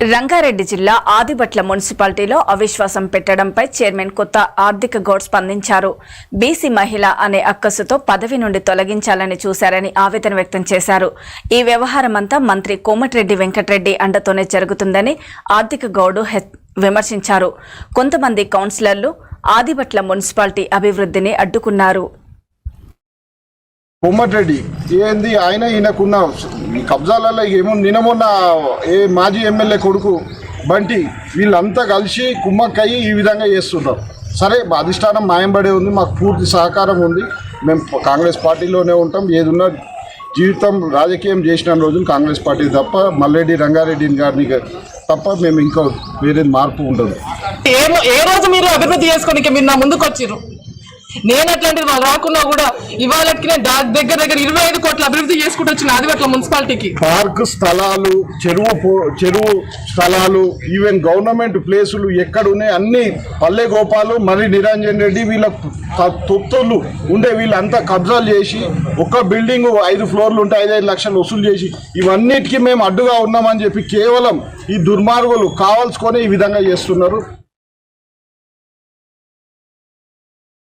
రంగారెడ్డి జిల్లా ఆదిబట్ల మున్సిపాలిటీలో అవిశ్వాసం పెట్టడంపై చైర్మన్ కొత్త ఆర్థిక గౌడ్ స్పందించారు. బీసీ మహిళ అనే అక్కసుతో పదవి నుండి తొలగించాలని చూశారని ఆవేదన వ్యక్తం చేశారు. ఈ వ్యవహారమంతా మంత్రి కోమటిరెడ్డి వెంకటరెడ్డి అండతోనే జరుగుతుందని ఆర్థిక గౌడ్ హె- విమర్శించారు. కొంతమంది కౌన్సిలర్లు ఆదిబట్ల మున్సిపాలిటీ అభివృద్ధిని అడ్డుకున్నారు. కోమటిరెడ్డి ఏంది ఆయన ఈయనకున్న ఈ కబ్జాలలో ఏమో నిన్న మొన్న ఏ మాజీ ఎమ్మెల్యే కొడుకు బంటి వీళ్ళంతా కలిసి కుమ్మక్కయ్యి ఈ విధంగా చేస్తుంటారు సరే అధిష్టానం మాయంబడే ఉంది మాకు పూర్తి సహకారం ఉంది. మేము కాంగ్రెస్ పార్టీలోనే ఉంటాం. ఏదున్నా జీవితం రాజకీయం చేసిన రోజులు కాంగ్రెస్ పార్టీ తప్ప మల్లెడ్డి రంగారెడ్డి గారిని తప్ప మేము ఇంకా వేరే మార్పు ఉండదు. ఏ రోజు మీరు అభివృద్ధి చేసుకోనికి మీరు నా ముందుకు వచ్చిర్రు నేను అట్లాంటిది వాళ్ళు రాకున్నా కూడా ఇవాళకి నేను దగ్గర దగ్గర ఇరవై ఐదు కోట్ల అభివృద్ధి చేసుకుంటూ వచ్చిన ఆదివట్ల మున్సిపాలిటీకి. పార్క్ స్థలాలు చెరువు పో- చెరువు స్థలాలు ఈవెన్ గవర్నమెంట్ ప్లేసులు ఎక్కడున్నాయి అన్ని పల్లె గోపాలు మరి నిరంజన్ రెడ్డి వీళ్ళ తొత్తులు ఉండే వీళ్ళంతా కబ్జాలు చేసి ఒక్క బిల్డింగ్ ఐదు ఫ్లోర్లు ఉంటే ఐదైదు లక్షలు వసూలు చేసి ఇవన్నిటికీ మేము అడ్డుగా ఉన్నామని చెప్పి కేవలం ఈ దుర్మార్గులు కావాల్సుకొని ఈ విధంగా చేస్తున్నారు.